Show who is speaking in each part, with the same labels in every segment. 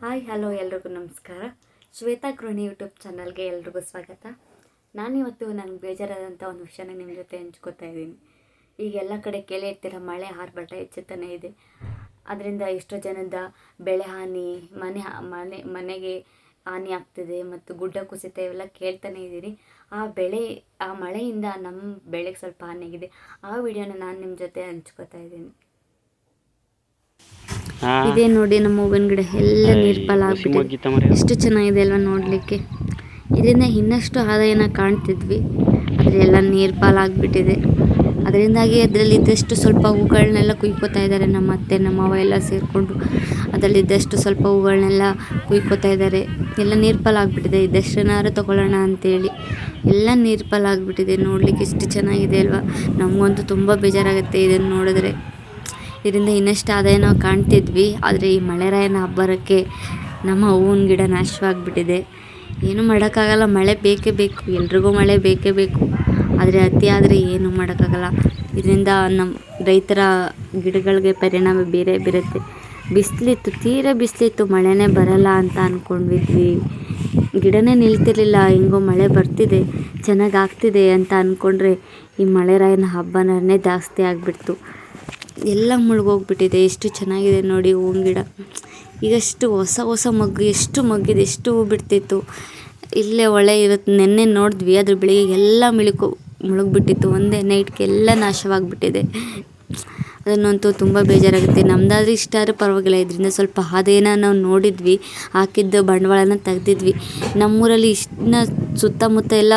Speaker 1: Hi, hello ಎಲ್ರಿಗೂ ನಮಸ್ಕಾರ. ಶ್ವೇತಾ ಗೃಹಿಣಿ ಯೂಟ್ಯೂಬ್ ಚಾನಲ್ಗೆ ಎಲ್ರಿಗೂ ಸ್ವಾಗತ. ನಾನಿವತ್ತು ನನಗೆ ಬೇಜಾರಾದಂಥ ಒಂದು ವಿಷಯನ ನಿಮ್ಮ ಜೊತೆ ಹಂಚ್ಕೋತಾ ಇದ್ದೀನಿ. ಈಗ ಎಲ್ಲ ಕಡೆ ಕೇಳಿ ಇರ್ತೀರ, ಮಳೆ ಆರ್ಭಟ ಹೆಚ್ಚುತ್ತಾನೆ ಇದೆ. ಅದರಿಂದ ಎಷ್ಟೋ ಜನದ ಬೆಳೆ ಹಾನಿ, ಮನೆ ಮನೆ, ಮನೆಗೆ ಹಾನಿ ಆಗ್ತಿದೆ ಮತ್ತು ಗುಡ್ಡ ಕುಸಿತ ಇವೆಲ್ಲ ಕೇಳ್ತಾನೆ ಇದ್ದೀರಿ ಆ ಬೆಳೆ, ಆ ಮಳೆಯಿಂದ ನಮ್ಮ ಬೆಳೆಗೆ ಸ್ವಲ್ಪ ಹಾನಿಯಾಗಿದೆ. ಆ ವಿಡಿಯೋನ ನಾನು ನಿಮ್ಮ ಜೊತೆ ಹಂಚ್ಕೋತಾ ಇದ್ದೀನಿ. ಇದೇ ನೋಡಿ ನಮ್ಮ ಹೂವಿನ ಗಿಡ ಎಲ್ಲ ನೀರ್ಪಾಲ್ ಆಗ್ಬಿಟ್ಟಿದೆ. ಎಷ್ಟು ಚೆನ್ನಾಗಿದೆ ಅಲ್ವಾ ನೋಡಲಿಕ್ಕೆ. ಇದರಿಂದ ಇನ್ನಷ್ಟು ಆದಾಯನ ಕಾಣ್ತಿದ್ವಿ. ಆದರೆ ಎಲ್ಲ ನೀರ್ಪಾಲ್ ಆಗಿಬಿಟ್ಟಿದೆ. ಅದರಿಂದಾಗಿ ಅದರಲ್ಲಿ ಇದ್ದಷ್ಟು ಸ್ವಲ್ಪ ಹೂಗಳನ್ನೆಲ್ಲ ಕುಯ್ಕೋತಾ ಇದ್ದಾರೆ ನಮ್ಮ ಅತ್ತೆ ನಮ್ಮ ಮಾವ ಎಲ್ಲ ಸೇರಿಕೊಂಡು. ಅದರಲ್ಲಿದ್ದಷ್ಟು ಸ್ವಲ್ಪ ಹೂಗಳನ್ನೆಲ್ಲ ಕುಯ್ಕೋತಾ ಇದ್ದಾರೆ. ಎಲ್ಲ ನೀರ್ಪಾಲ್ ಆಗಿಬಿಟ್ಟಿದೆ. ಇದ್ದಷ್ಟನ್ನಾರು ತೊಗೊಳ್ಳೋಣ ಅಂತೇಳಿ. ಎಲ್ಲ ನೀರ್ಪಾಲ್ ಆಗಿಬಿಟ್ಟಿದೆ ನೋಡಲಿಕ್ಕೆ ಎಷ್ಟು ಚೆನ್ನಾಗಿದೆ ಅಲ್ವಾ. ನಮಗಂತೂ ತುಂಬ ಬೇಜಾರಾಗುತ್ತೆ ಇದನ್ನು ನೋಡಿದ್ರೆ. ಇದರಿಂದ ಇನ್ನಷ್ಟು ಆದಾಯ ನಾವು ಕಾಣ್ತಿದ್ವಿ. ಆದರೆ ಈ ಮಳೆರಾಯನ ಅಬ್ಬರಕ್ಕೆ ನಮ್ಮ ಹೂವಿನ ಗಿಡ ನಾಶವಾಗಿಬಿಟ್ಟಿದೆ. ಏನೂ ಮಾಡೋಕ್ಕಾಗಲ್ಲ. ಮಳೆ ಬೇಕೇ ಬೇಕು. ಎಲ್ರಿಗೂ ಮಳೆ ಬೇಕೇ ಬೇಕು. ಆದರೆ ಅತಿ ಆದರೆ ಏನು ಮಾಡೋಕ್ಕಾಗಲ್ಲ. ಇದರಿಂದ ನಮ್ಮ ರೈತರ ಗಿಡಗಳಿಗೆ ಪರಿಣಾಮ ಬೇರೆ ಬೀರುತ್ತೆ. ಬಿಸಿಲಿತ್ತು, ತೀರಾ ಬಿಸಿಲಿತ್ತು. ಮಳೆನೇ ಬರಲ್ಲ ಅಂತ ಅಂದ್ಕೊಂಡಿದ್ವಿ ಗಿಡನೇ ನಿಲ್ತಿರ್ಲಿಲ್ಲ. ಹೆಂಗೋ ಮಳೆ ಬರ್ತಿದೆ. ಚೆನ್ನಾಗಾಗ್ತಿದೆ ಅಂತ ಅಂದ್ಕೊಂಡ್ರೆ ಈ ಮಳೆರಾಯನ ಹಬ್ಬನೇ ಜಾಸ್ತಿ ಆಗಿಬಿಡ್ತು. ಎಲ್ಲ ಮುಳುಗೋಗ್ಬಿಟ್ಟಿದೆ. ಎಷ್ಟು ಚೆನ್ನಾಗಿದೆ ನೋಡಿ ಹೂವಿನ ಗಿಡ. ಈಗಷ್ಟು ಹೊಸ ಹೊಸ ಮಗ್ಗು, ಎಷ್ಟು ಮಗ್ಗಿದೆ, ಎಷ್ಟು ಹೂ ಬಿಡ್ತಿತ್ತು. ಇಲ್ಲೇ ಹೊಳೆ ಇವತ್ತು ನೆನ್ನೆ ನೋಡಿದ್ವಿ, ಅದ್ರ ಬೆಳಿಗ್ಗೆ ಎಲ್ಲ ಮಿಳುಕು ಮುಳುಗ್ಬಿಟ್ಟಿತ್ತು. ಒಂದೇ ನೈಟ್ಗೆ ಎಲ್ಲ ನಾಶವಾಗಿಬಿಟ್ಟಿದೆ. ಅದನ್ನಂತೂ ತುಂಬ ಬೇಜಾರಾಗುತ್ತೆ. ನಮ್ಮದಾದ್ರೆ ಇಷ್ಟ ಆದರೆ ಪರವಾಗಿಲ್ಲ. ಇದರಿಂದ ಸ್ವಲ್ಪ ಅದೇನ ನಾವು ನೋಡಿದ್ವಿ. ಹಾಕಿದ್ದ ಬಂಡವಾಳನ ತೆಗ್ದಿದ್ವಿ. ನಮ್ಮೂರಲ್ಲಿ ಇಷ್ಟನ್ನ ಸುತ್ತಮುತ್ತ ಎಲ್ಲ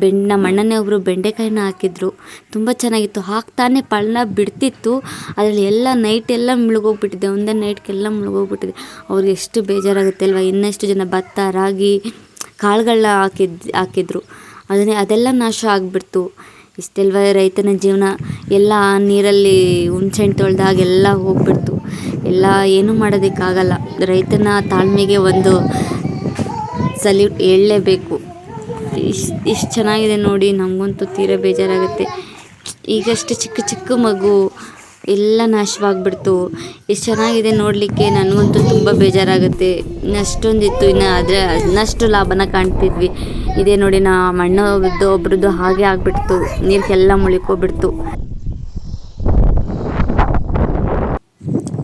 Speaker 1: ಬೆಂಡ್ ನಮ್ಮ ಅಣ್ಣನೇ ಒಬ್ಬರು ಬೆಂಡೆಕಾಯಿನ ಹಾಕಿದ್ರು. ತುಂಬ ಚೆನ್ನಾಗಿತ್ತು. ಹಾಕ್ತಾನೆ ಪಳ್ಳ ಬಿಡ್ತಿತ್ತು. ಅದರಲ್ಲಿ ಎಲ್ಲ ನೈಟ್ ಎಲ್ಲ ಮುಳುಗೋಗ್ಬಿಟ್ಟಿದೆ. ಒಂದೇ ನೈಟ್ಗೆಲ್ಲ ಮುಳುಗೋಗ್ಬಿಟ್ಟಿದೆ. ಅವ್ರಿಗೆ ಎಷ್ಟು ಬೇಜಾರಾಗುತ್ತೆ ಅಲ್ವಾ? ಇನ್ನಷ್ಟು ಜನ ಭತ್ತ, ರಾಗಿ ಕಾಳುಗಳನ್ನ ಹಾಕಿದ್, ಹಾಕಿದ್ರು. ಅದನ್ನೇ, ಅದೆಲ್ಲ ನಾಶ ಆಗಿಬಿಡ್ತು. ಇಷ್ಟೆಲ್ವ ರೈತನ ಜೀವನ? ಎಲ್ಲ ನೀರಲ್ಲಿ ಹುಣ್ಸೆಹಣ್ಣು ತೊಳೆದಾಗೆಲ್ಲ ಹೋಗ್ಬಿಡ್ತು. ಎಲ್ಲ ಏನೂ ಮಾಡೋದಕ್ಕಾಗಲ್ಲ. ರೈತನ ತಾಳ್ಮೆಗೆ ಒಂದು ಸಲ್ಯೂಟ್ ಹೇಳಲೇಬೇಕು. ಇಷ್ಟು ಇಷ್ಟು ಚೆನ್ನಾಗಿದೆ ನೋಡಿ ನಮಗಂತೂ ತೀರ ಬೇಜಾರಾಗುತ್ತೆ. ಈಗಷ್ಟೇ ಚಿಕ್ಕ ಚಿಕ್ಕ ಮಗು, ಎಲ್ಲ ನಾಶವಾಗಿಬಿಡ್ತು. ಎಷ್ಟು ಚೆನ್ನಾಗಿದೆ ನೋಡಲಿಕ್ಕೆ, ನನಗಂತೂ ತುಂಬ ಬೇಜಾರಾಗುತ್ತೆ. ಅಷ್ಟೊಂದಿತ್ತು ಇನ್ನು ಆದರೆ ಇನ್ನಷ್ಟು ಲಾಭನ ಕಾಣ್ತಿದ್ವಿ. ಇದೇ ನೋಡಿ, ನಾ ಮಣ್ಣದ್ದು ಒಬ್ರದ್ದು ಹಾಗೆ ಆಗಿಬಿಡ್ತು. ನೀರಿಗೆಲ್ಲ ಮುಳಿಕೋಬಿಡ್ತು.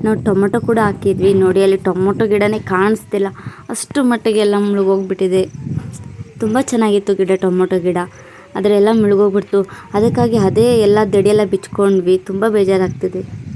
Speaker 1: ನಾವು ಟೊಮೊಟೊ ಕೂಡ ಹಾಕಿದ್ವಿ. ನೋಡಿ, ಅಲ್ಲಿ ಟೊಮೊಟೊ ಗಿಡನೇ ಕಾಣಿಸ್ತಿಲ್ಲ. ಅಷ್ಟು ಮಟ್ಟಿಗೆಲ್ಲ ಮುಳುಗೋಗ್ಬಿಟ್ಟಿದೆ. ತುಂಬ ಚೆನ್ನಾಗಿತ್ತು ಗಿಡ, ಟೊಮೊಟೊ ಗಿಡ. ಆದರೆ ಎಲ್ಲ ಮುಳುಗೋಗ್ಬಿಡ್ತು. ಅದಕ್ಕಾಗಿ ಅದೇ ಎಲ್ಲ ದಡಿಯೆಲ್ಲ ಬಿಚ್ಕೊಂಡ್ವಿ. ತುಂಬ ಬೇಜಾರಾಗ್ತಿದೆ.